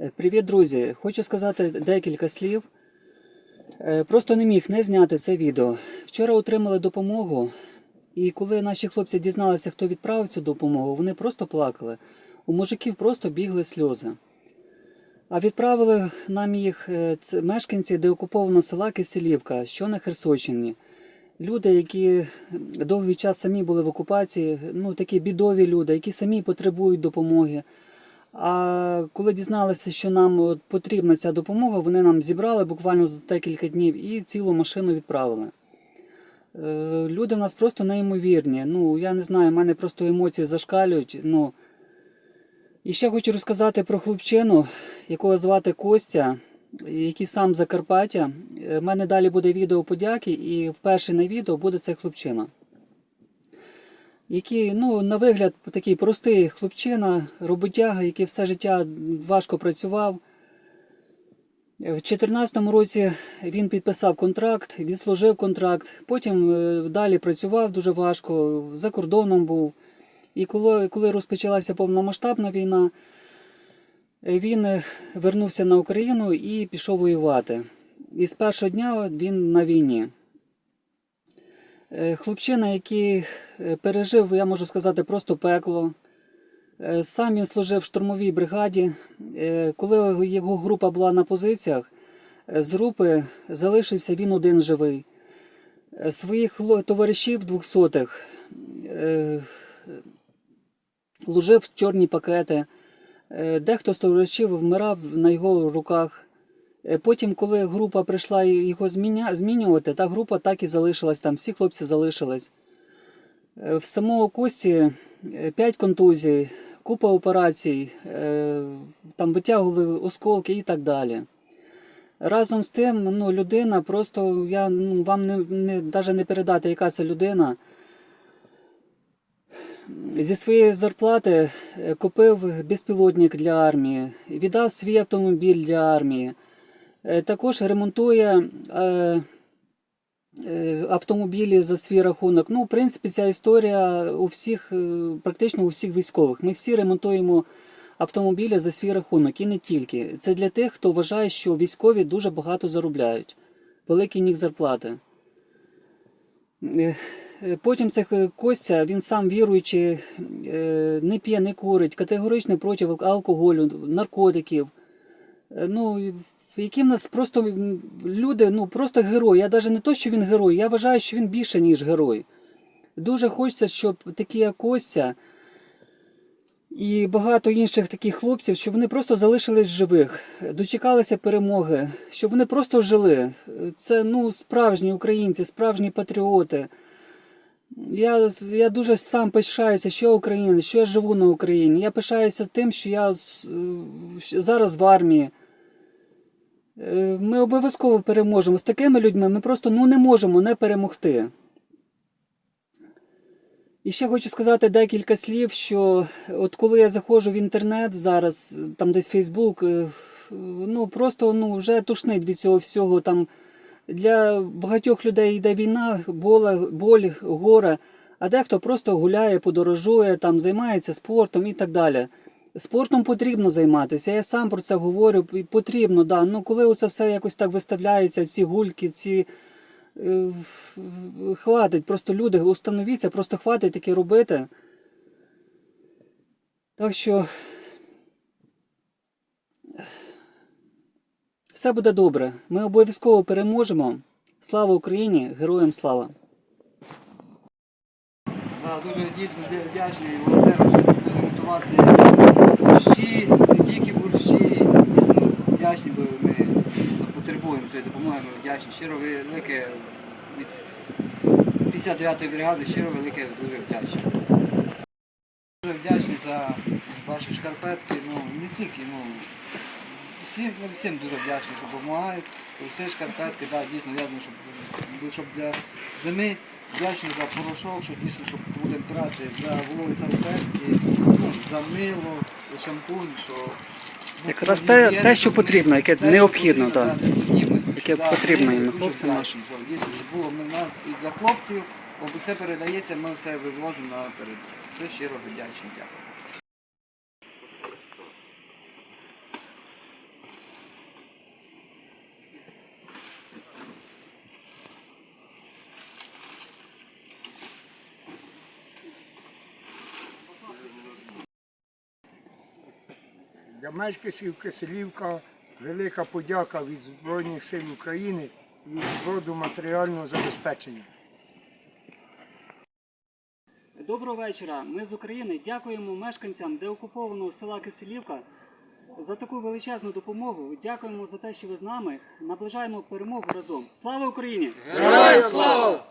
Е, Привіт, друзі! Хочу сказати декілька слів. Е, Просто не міг не зняти це відео. Вчора отримали допомогу, і коли наші хлопці дізналися, хто відправив цю допомогу, вони просто плакали. У мужиків просто бігли сльози. А відправили нам їх е, мешканці деокупованого села Киселівка, що на Херсонщині. Люди, які довгий час самі були в окупації, ну такі бідові люди, які самі потребують допомоги. А коли дізналися, що нам потрібна ця допомога, вони нам зібрали буквально за декілька днів і цілу машину відправили. Е, Люди в нас просто неймовірні. Ну, я не знаю, в мене просто емоції зашкалюють. Ну. І ще хочу розказати про хлопчину, якого звати Костя, який сам Закарпаття. У мене далі буде відео подяки, і вперше на відео буде цей хлопчина який, ну, на вигляд, такий простий хлопчина, роботяга, який все життя важко працював. В 2014 році він підписав контракт, відслужив контракт, потім е, далі працював дуже важко, за кордоном був. І коли, коли розпочалася повномасштабна війна, е, він е, вернувся на Україну і пішов воювати. І з першого дня він на війні. Е, Хлопчина, який е, пережив, я можу сказати, просто пекло. Е, Сам він служив в штурмовій бригаді. Коли його група була на позиціях, з групи залишився він один живий. Своїх товаришів двохсотих ложив в чорні пакети. Дехто з товаришів вмирав на його руках. Е, Потім, коли група прийшла його змінювати, та група так і залишилась там, всі хлопці залишились. Е, В самого Кості 5 контузій, купа операцій, е, там витягували осколки і так далі. Разом з тим, ну, людина просто, я ну, вам не, не, навіть не передати, яка це людина. Зі своєї зарплати е, купив безпілотник для армії, віддав свій автомобіль для армії. Е, Також ремонтує е, е, автомобілі за свій рахунок. Ну, в принципі, ця історія у всіх, практично у всіх військових. Ми всі ремонтуємо автомобілі за свій рахунок і не тільки. Це для тих, хто вважає, що військові дуже багато заробляють. Великі них зарплати. Потім е, Костя, він сам віруючий, не п'є, не курить, категорично проти алкоголю, наркотиків. Ну, які в нас просто люди, ну просто герой. Я навіть не то, що він герой, я вважаю, що він більше, ніж герой. Дуже хочеться, щоб такі як Костя і багато інших таких хлопців, щоб вони просто залишились живих, дочекалися перемоги, щоб вони просто жили. Це ну, справжні українці, справжні патріоти. Я, я дуже сам пишаюся, що я українець, що я живу на Україні. Я пишаюся тим, що я зараз в армії. Е, Ми обов'язково переможемо. З такими людьми ми просто ну, не можемо не перемогти. І ще хочу сказати декілька слів, що от коли я заходжу в інтернет зараз, там десь Фейсбук, е, ну просто ну, вже тушнить від цього всього. Там для багатьох людей йде війна, боль, боль, горе, а дехто просто гуляє, подорожує, там займається спортом і так далі. Спортом потрібно займатися. Я сам про це говорю. Потрібно, да. Ну коли це все якось так виставляється, ці гульки, ці. е, Хватить, просто люди, установіться, просто хватить таке робити. Так що все буде добре. Ми обов'язково переможемо. Слава Україні! Героям слава! Да, дуже дійсно вдячний волонтерам, що готувати борщі, не тільки борщі. Дійсно вдячні, бо ми дійсно потребуємо цієї допомоги, ми вдячні. Щиро велике від 59-ї бригади, щиро велике, дуже вдячні. Дуже вдячний за ваші шкарпетки, ну не тільки, ну всім, ну, всім дуже вдячний, що допомагають. Всі шкарпетки, да, дійсно, я думаю, щоб, щоб для зими вдячний за порошок, що дійсно, щоб будемо брати за вологі салфетки, ну, за мило, за шампунь, що ну, Якраз те- те, що потрібно, яке необхідно, так. Яке потрібно їм, хлопцям нашим. що Дійсно, було в нас і для хлопців, бо все передається, ми все вивозимо наперед. Все щиро вдячні. Дякую. Для мешканців Киселівка велика подяка від Збройних сил України і від роду матеріального забезпечення. Доброго вечора. Ми з України дякуємо мешканцям деокупованого села Киселівка за таку величезну допомогу. Дякуємо за те, що ви з нами. Наближаємо перемогу разом. Слава Україні! Героям слава!